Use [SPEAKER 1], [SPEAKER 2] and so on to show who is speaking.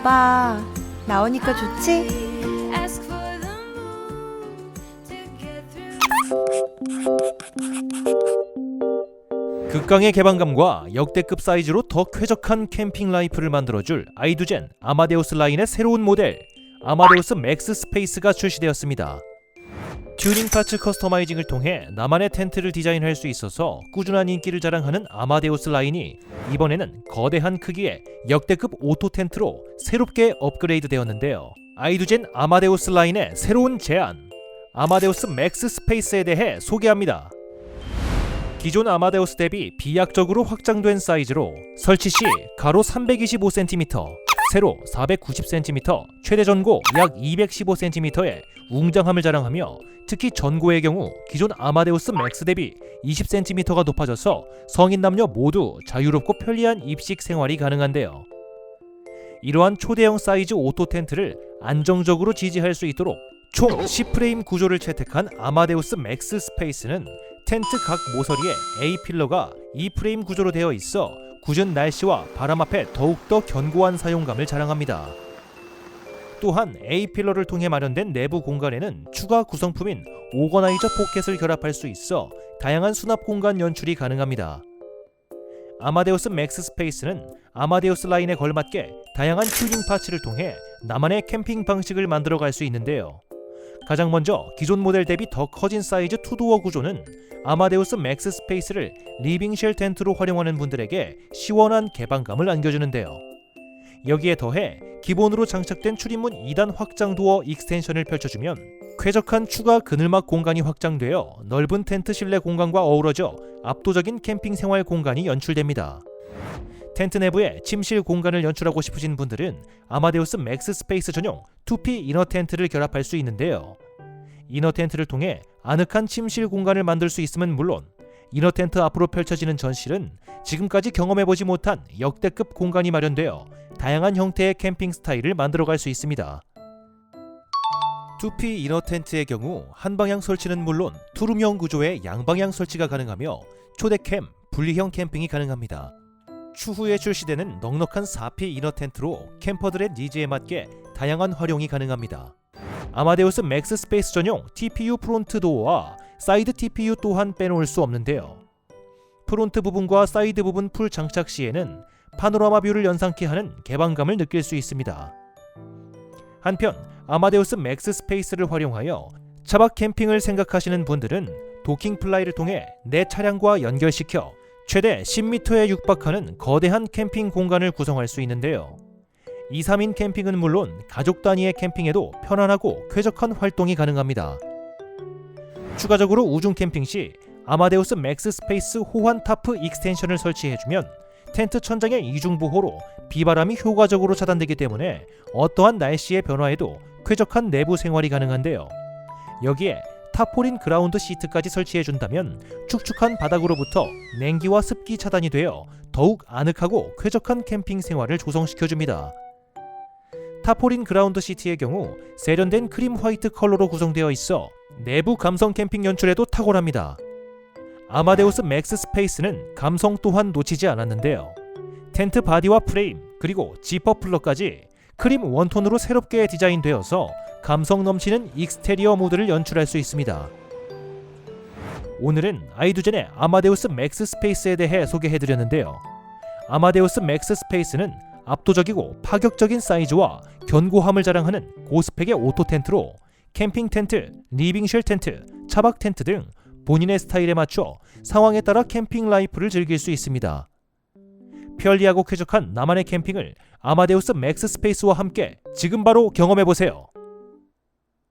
[SPEAKER 1] 거봐. 나오니까 좋지?
[SPEAKER 2] 극강의 개방감과 역대급 사이즈로 더 쾌적한 캠핑 라이프를 만들어줄 아이두젠 아마데우스 라인의 새로운 모델 아마데우스 맥스 스페이스가 출시되었습니다. 튜닝 파츠 커스터마이징을 통해 나만의 텐트를 디자인할 수 있어서 꾸준한 인기를 자랑하는 아마데우스 라인이 이번에는 거대한 크기의 역대급 오토 텐트로 새롭게 업그레이드 되었는데요. 아이두젠 아마데우스 라인의 새로운 제안 아마데우스 맥스 스페이스에 대해 소개합니다. 기존 아마데우스 대비 비약적으로 확장된 사이즈로 설치 시 가로 325cm, 세로 490cm, 최대 전고 약 215cm의 웅장함을 자랑하며 특히 전고의 경우 기존 아마데우스 맥스 대비 20cm가 높아져서 성인 남녀 모두 자유롭고 편리한 입식 생활이 가능한데요. 이러한 초대형 사이즈 오토 텐트를 안정적으로 지지할 수 있도록 총 10프레임 구조를 채택한 아마데우스 맥스 스페이스는 텐트 각 모서리에 A 필러가 2프레임 구조로 되어 있어 굳은 날씨와 바람 앞에 더욱더 견고한 사용감을 자랑합니다. 또한 A 필러를 통해 마련된 내부 공간에는 추가 구성품인 오거나이저 포켓을 결합할 수 있어 다양한 수납 공간 연출이 가능합니다. 아마데우스 맥스 스페이스는 아마데우스 라인에 걸맞게 다양한 튜닝 파츠를 통해 나만의 캠핑 방식을 만들어 갈 수 있는데요. 가장 먼저 기존 모델 대비 더 커진 사이즈 투도어 구조는 아마데우스 맥스 스페이스를 리빙쉘 텐트로 활용하는 분들에게 시원한 개방감을 안겨주는데요. 여기에 더해 기본으로 장착된 출입문 2단 확장 도어 익스텐션을 펼쳐주면 쾌적한 추가 그늘막 공간이 확장되어 넓은 텐트 실내 공간과 어우러져 압도적인 캠핑 생활 공간이 연출됩니다. 텐트 내부에 침실 공간을 연출하고 싶으신 분들은 아마데우스 맥스 스페이스 전용 2P 이너 텐트를 결합할 수 있는데요. 이너 텐트를 통해 아늑한 침실 공간을 만들 수 있음은 물론 이너 텐트 앞으로 펼쳐지는 전실은 지금까지 경험해보지 못한 역대급 공간이 마련되어 다양한 형태의 캠핑 스타일을 만들어갈 수 있습니다. 2P 이너 텐트의 경우 한 방향 설치는 물론 투룸형 구조의 양방향 설치가 가능하며 초대캠, 분리형 캠핑이 가능합니다. 추후에 출시되는 넉넉한 4P 이너 텐트로 캠퍼들의 니즈에 맞게 다양한 활용이 가능합니다. 아마데우스 맥스 스페이스 전용 TPU 프론트 도어와 사이드 TPU 또한 빼놓을 수 없는데요. 프론트 부분과 사이드 부분 풀 장착 시에는 파노라마 뷰를 연상케 하는 개방감을 느낄 수 있습니다. 한편 아마데우스 맥스 스페이스를 활용하여 차박 캠핑을 생각하시는 분들은 도킹 플라이를 통해 내 차량과 연결시켜 최대 10m에 육박하는 거대한 캠핑 공간을 구성할 수 있는데요. 2, 3인 캠핑은 물론 가족 단위의 캠핑에도 편안하고 쾌적한 활동이 가능합니다. 추가적으로 우중 캠핑 시 아마데우스 맥스 스페이스 호환 타프 익스텐션을 설치해주면 텐트 천장의 이중 보호로 비바람이 효과적으로 차단되기 때문에 어떠한 날씨의 변화에도 쾌적한 내부 생활이 가능한데요. 여기에 타포린 그라운드 시트까지 설치해준다면 축축한 바닥으로부터 냉기와 습기 차단이 되어 더욱 아늑하고 쾌적한 캠핑 생활을 조성시켜줍니다. 타포린 그라운드 시트의 경우 세련된 크림 화이트 컬러로 구성되어 있어 내부 감성 캠핑 연출에도 탁월합니다. 아마데우스 맥스 스페이스는 감성 또한 놓치지 않았는데요. 텐트 바디와 프레임 그리고 지퍼 플러까지 크림 원톤으로 새롭게 디자인되어서 감성 넘치는 익스테리어 모드를 연출할 수 있습니다. 오늘은 아이두젠의 아마데우스 맥스 스페이스에 대해 소개해드렸는데요. 아마데우스 맥스 스페이스는 압도적이고 파격적인 사이즈와 견고함을 자랑하는 고스펙의 오토 텐트로 캠핑 텐트, 리빙쉘 텐트, 차박 텐트 등 본인의 스타일에 맞춰 상황에 따라 캠핑 라이프를 즐길 수 있습니다. 편리하고 쾌적한 나만의 캠핑을 아마데우스 맥스 스페이스와 함께 지금 바로 경험해 보세요.